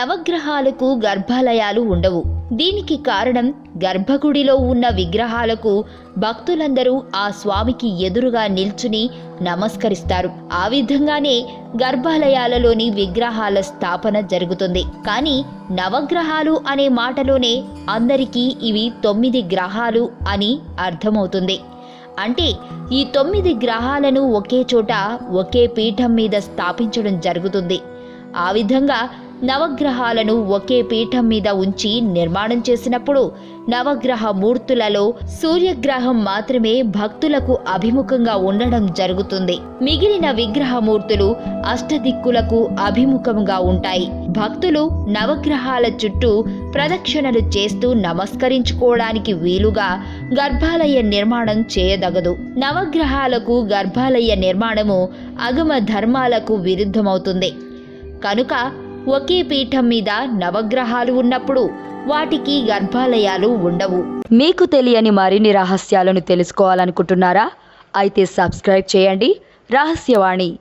నవగ్రహాలకు గర్భాలయాలు ఉండవు. దీనికి కారణం గర్భగుడిలో ఉన్న విగ్రహాలకు భక్తులందరూ ఆ స్వామికి ఎదురుగా నిల్చుని నమస్కరిస్తారు. ఆ విధంగానే గర్భాలయాలలోని విగ్రహాల స్థాపన జరుగుతుంది. కానీ నవగ్రహాలు అనే మాటలోనే అందరికీ ఇవి తొమ్మిది గ్రహాలు అని అర్థమవుతుంది. అంటే ఈ తొమ్మిది గ్రహాలను ఒకే చోట ఒకే పీఠం మీద స్థాపించడం జరుగుతుంది. ఆ విధంగా నవగ్రహాలను ఒకే పీఠం మీద ఉంచి నిర్మాణం చేసినప్పుడు నవగ్రహ మూర్తులలో సూర్యగ్రహం మాత్రమే భక్తులకు అభిముఖంగా ఉండడం జరుగుతుంది. మిగిలిన విగ్రహమూర్తులు అష్టదిక్కులకు అభిముఖంగా ఉంటాయి. భక్తులు నవగ్రహాల చుట్టూ ప్రదక్షిణలు చేస్తూ నమస్కరించుకోవడానికి వీలుగా గర్భాలయ నిర్మాణం చేయదగదు. నవగ్రహాలకు గర్భాలయ నిర్మాణము అగమ ధర్మాలకు విరుద్ధమవుతుంది. కనుక ఒకే పీఠం మీద నవగ్రహాలు ఉన్నప్పుడు వాటికి గర్భాలయాలు ఉండవు. మీకు తెలియని మరిన్ని రహస్యాలను తెలుసుకోవాలనుకుంటున్నారా? అయితే సబ్స్క్రైబ్ చేయండి. రహస్యవాణి